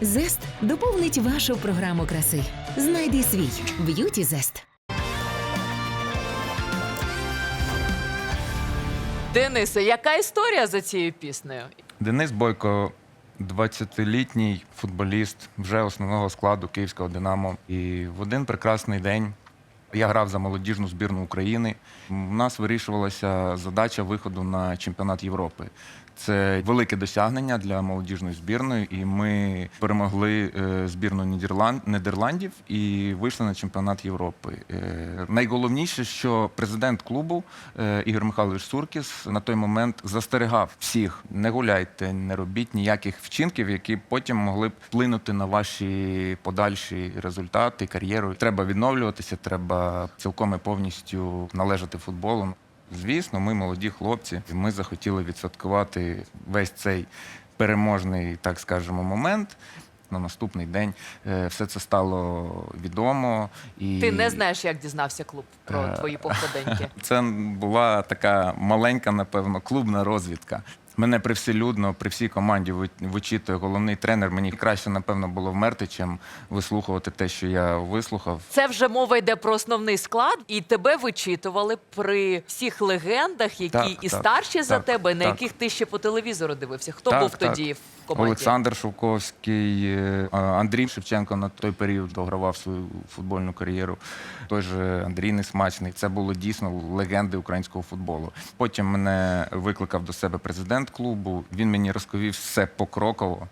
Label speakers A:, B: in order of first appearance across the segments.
A: Зест доповнить вашу програму краси. Знайди свій б'юті зест.
B: Денисе, яка історія за цією піснею?
C: Денис Бойко, 20-літній футболіст вже основного складу Київського Динамо. І в один прекрасний день я грав за молодіжну збірну України. У нас вирішувалася задача виходу на чемпіонат Європи. Це велике досягнення для молодіжної збірної, і ми перемогли е, збірну Нідерланд, Нідерландів і вийшли на чемпіонат Європи. Е, найголовніше, що президент клубу е, Ігор Михайлович Суркіс на той момент застерегав всіх: не гуляйте, не робіть ніяких вчинків, які потім могли б вплинути на ваші подальші результати, кар'єру. Треба відновлюватися, треба цілком і повністю належати футболу. Звісно, ми молоді хлопці. і Ми захотіли відсвяткувати весь цей переможний, так скажемо, момент. На наступний день е, все це стало відомо. І
B: Ти не знаєш, як дізнався клуб про
C: Е.
B: твої походеньки.
C: це була така маленька, напевно, клубна розвідка. Мене привселюдно, при всій команді вичитує головний тренер. Мені краще, напевно, було вмерти, чим вислухувати те, що я вислухав.
B: Це вже мова йде про основний склад, і тебе вичитували при всіх легендах, які
C: Так,
B: і
C: так,
B: старші за
C: так,
B: тебе, на
C: так.
B: яких ти ще по телевізору дивився. Хто
C: Так,
B: був
C: так.
B: тоді в команді?
C: Олександр Шовковський, е, Андрій Шевченко на той період догравав свою футбольну кар'єру. Той же Андрій Несмачний. Це були дійсно легенди українського футболу. Потім мене викликав до себе президент клубу. Він мені розповів все покроково,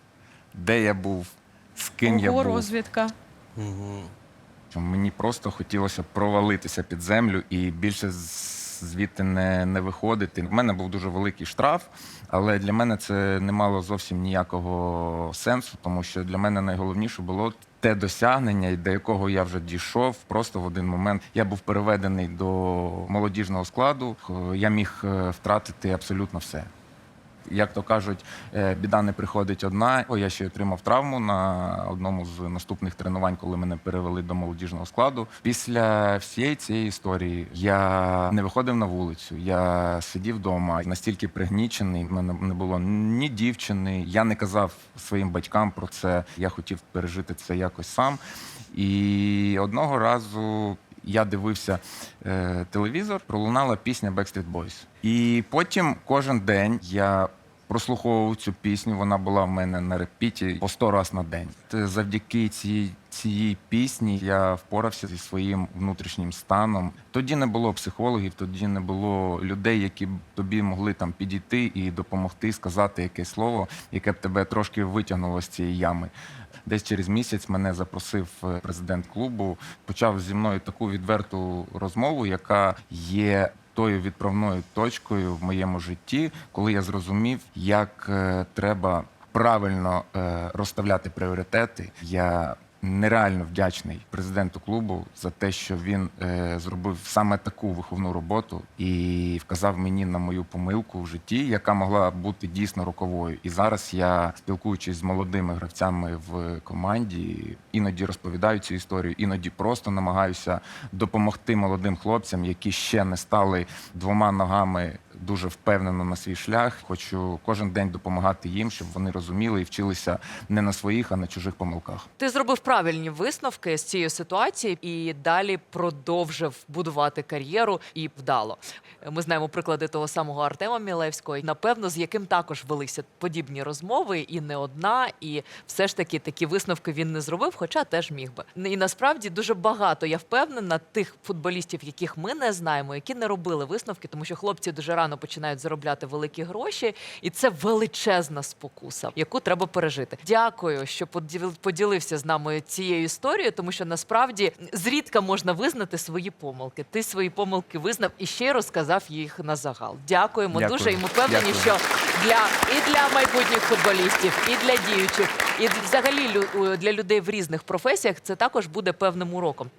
C: де я був, з ким я
D: Ого,
C: був.
D: розвідка.
C: Мені просто хотілося провалитися під землю і більше звідти не, не виходити. У мене був дуже великий штраф, але для мене це не мало зовсім ніякого сенсу, тому що для мене найголовніше було те досягнення, до якого я вже дійшов. Просто в один момент я був переведений до молодіжного складу. Я міг е, втратити абсолютно все. Як то кажуть, е, біда не приходить одна. Я ще отримав травму на одному з наступних тренувань, коли мене перевели до молодіжного складу. Після всієї цієї історії я не виходив на вулицю. Я сидів вдома, настільки пригнічений. в мене не було ні дівчини. Я не казав своїм батькам про це. Я хотів пережити це якось сам. І одного разу я дивився е, телевізор, пролунала пісня Backstreet Boys. І потім кожен день я прослуховував цю пісню. Вона була в мене на репіті по 100 разів на день. Те Завдяки цій, цій пісні я впорався зі своїм внутрішнім станом. Тоді не було психологів, тоді не було людей, які б тобі могли там підійти і допомогти сказати якесь слово, яке б тебе трошки витягнуло з цієї ями. Десь через місяць мене запросив е, президент клубу, почав зі мною таку відверту розмову, яка є тою відправною точкою в моєму житті, коли я зрозумів, як е, треба правильно е, розставляти пріоритети. Я нереально вдячний президенту клубу за те, що він е, зробив саме таку виховну роботу і вказав мені на мою помилку в житті, яка могла бути дійсно роковою. І зараз я, спілкуючись з молодими гравцями в команді, іноді розповідаю цю історію, іноді просто намагаюся допомогти молодим хлопцям, які ще не стали двома ногами дуже впевнено на свій шлях. Хочу кожен день допомагати їм, щоб вони розуміли і вчилися не на своїх, а на чужих помилках.
B: Ти зробив правильні висновки з цієї ситуації і далі продовжив будувати кар'єру і вдало. Ми знаємо приклади того самого Артема Мілевського, напевно, з яким також велися подібні розмови, і не одна, і все ж таки такі висновки він не зробив, хоча теж міг би. І насправді дуже багато я впевнена тих футболістів, яких ми не знаємо, які не робили висновки, тому що хлопці дуже рано починають заробляти великі гроші, і це величезна спокуса, яку треба пережити. Дякую, що поділ- поділився з нами цією історією, тому що насправді зрідка можна визнати свої помилки. Ти свої помилки визнав і ще й розказав їх на загал. Дякуємо
C: Дякую.
B: дуже. І ми
C: Дякую.
B: що для і для майбутніх футболістів, і для діючих, і взагалі для людей в різних професіях це також буде певним уроком.